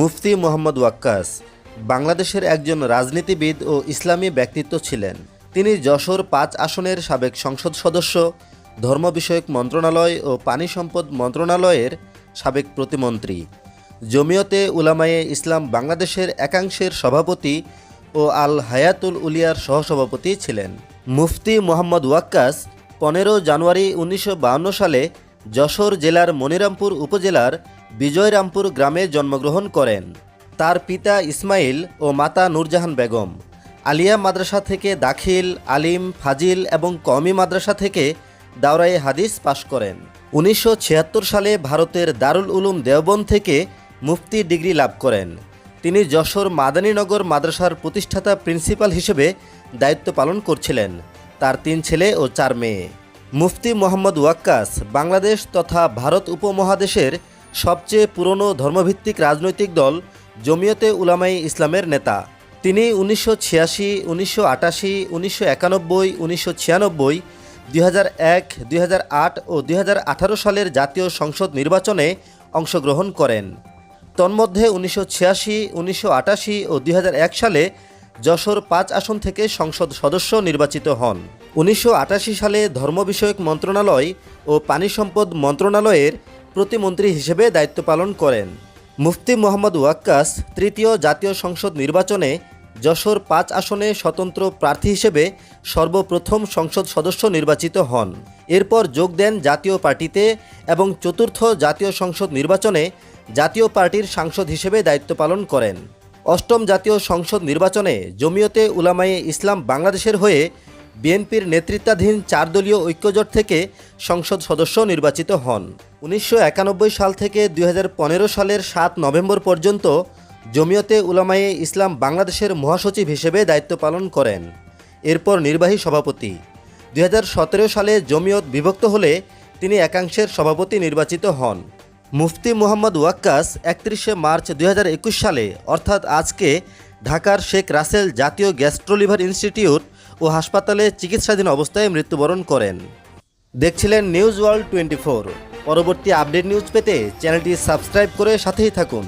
মুফতি মোহাম্মদ ওয়াক্কাস বাংলাদেশের একজন রাজনীতিবিদ ও ইসলামী ব্যক্তিত্ব ছিলেন। তিনি যশোর পাঁচ আসনের সাবেক সংসদ সদস্য, ধর্ম বিষয়ক মন্ত্রণালয় ও পানি সম্পদ মন্ত্রণালয়ের সাবেক প্রতিমন্ত্রী। জমিয়তে উলামায়ে ইসলাম বাংলাদেশের একাংশের সভাপতি ও আল হায়াতুল উলিয়ার সহসভাপতি ছিলেন। মুফতি মোহাম্মদ ওয়াক্কাস পনেরো জানুয়ারি উনিশশো সালে যশোর জেলার মনিরামপুর উপজেলার বিজয়রামপুর গ্রামে জন্মগ্রহণ করেন। তার পিতা ইসমাইল ও মাতা নূরজাহান বেগম। আলিয়া মাদ্রাসা থেকে দাখিল, আলিম, ফাজিল এবং কওমি মাদ্রাসা থেকে দাওরায়ে হাদিস পাশ করেন। উনিশশো ছিয়াত্তর সালে ভারতের দারুল উলুম দেওবন্দ থেকে মুফতি ডিগ্রি লাভ করেন। তিনি যশোর মাদানীনগর মাদ্রাসার প্রতিষ্ঠাতা প্রিন্সিপাল হিসেবে দায়িত্ব পালন করছিলেন। তার তিন ছেলে ও চার মেয়ে। মুফতি মোহাম্মদ ওয়াক্কাস বাংলাদেশ তথা ভারত উপমহাদেশের সবচেয়ে পুরনো ধর্মভিত্তিক রাজনৈতিক দল জমিয়তে উলামাই ইসলামের নেতা। তিনি উনিশশো ছিয়াশি, উনিশশো আটাশি, উনিশশো একানব্বই, উনিশশো ছিয়ানব্বই, দুই হাজার এক, দুই হাজার আট ও দুই হাজার আঠারো সালের জাতীয় সংসদ নির্বাচনে অংশগ্রহণ করেন। তন্মধ্যে উনিশশো ছিয়াশি, উনিশশো আটাশি ও দুই হাজার এক সালে যশোর পাঁচ আসন থেকে সংসদ সদস্য নির্বাচিত হন। উনিশশো আটাশি সালে ধর্ম বিষয়ক মন্ত্রণালয় ও পানি সম্পদ মন্ত্রণালয়ের প্রতিমন্ত্রী হিসেবে দায়িত্ব পালন করেন। মুফতি মোহাম্মদ ওয়াক্কাস তৃতীয় জাতীয় সংসদ নির্বাচনে যশোর পাঁচ আসনে স্বতন্ত্র প্রার্থী হিসেবে সর্বপ্রথম সংসদ সদস্য নির্বাচিত হন। এরপর যোগ দেন জাতীয় পার্টিতে এবং চতুর্থ জাতীয় সংসদ নির্বাচনে জাতীয় পার্টির সাংসদ হিসেবে দায়িত্ব পালন করেন। অষ্টম জাতীয় সংসদ নির্বাচনে জমিয়তে উলামায়ে ইসলাম বাংলাদেশের হয়ে বিএনপির নেতৃত্বাধীন চার দলীয় ঐক্যজোট থেকে সংসদ সদস্য নির্বাচিত হন। উনিশশো একানব্বই সাল থেকে দুই হাজার পনেরো সালের সাত নভেম্বর পর্যন্ত জমিয়তে উলামায়ে ইসলাম বাংলাদেশের মহাসচিব হিসেবে দায়িত্ব পালন করেন। এরপর নির্বাহী সভাপতি। দুই হাজার সতেরো সালে জমিয়ত বিভক্ত হলে তিনি একাংশের সভাপতি নির্বাচিত হন। মুফতি মোহাম্মদ ওয়াক্কাস একত্রিশে মার্চ দুই হাজার একুশ সালে, অর্থাৎ আজকে, ঢাকার শেখ রাসেল জাতীয় গ্যাস্ট্রোলিভার ইনস্টিটিউট ও হাসপাতালে চিকিৎসাধীন অবস্থায় মৃত্যুবরণ করেন। দেখছিলেন নিউজ ওয়ার্ল্ড টোয়েন্টি পরবর্তী আপডেট নিউজ পেতে চ্যানেলটি সাবস্ক্রাইব করে সাথেই থাকুন।